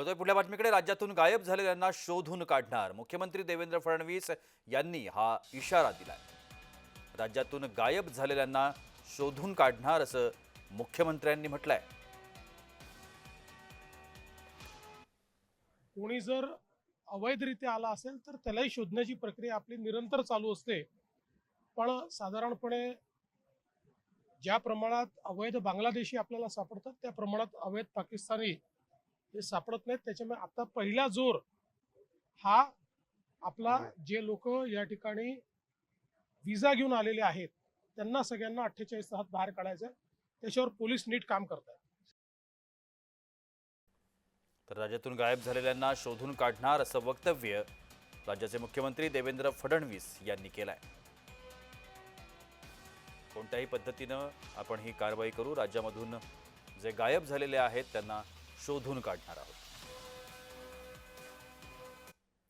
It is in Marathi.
वळतोय. पुढल्या बातमीकडे राज्यातून गायब झालेल्यांना शोधून काढणार. मुख्यमंत्री देवेंद्र फडणवीस यांनी हा इशारा दिलाय. राज्यातून गायब झालेल्यांना शोधून काढणार असं मुख्यमंत्र्यांनी म्हटलंय. कोणी जर अवैधरित्या आला असेल तर त्यालाही शोधण्याची प्रक्रिया आपली निरंतर चालू असते. पण साधारणपणे ज्या प्रमाणात अवैध बांगलादेशी आपल्याला सापडतात त्या प्रमाणात अवैध पाकिस्तानी हे सापडत नाहीत. त्याच्यामुळे आता पहिला जोर हा आपला जे लोक या ठिकाणी विजा घेऊन आलेले आहेत त्यांना सगळ्यांना अठ्ठेचाळीस तासात बाहेर काढायचं आहे. त्याच्यावर पोलीस नीट काम करतात तर राज्यातून गायब झालेल्यांना शोधून काढणार असं वक्तव्य राज्याचे मुख्यमंत्री देवेंद्र फडणवीस यांनी केलंय. कोणत्याही पद्धतीनं आपण ही कारवाई करू राज्यामधून जे गायब झालेले आहेत त्यांना शोधून काढणार आहोत.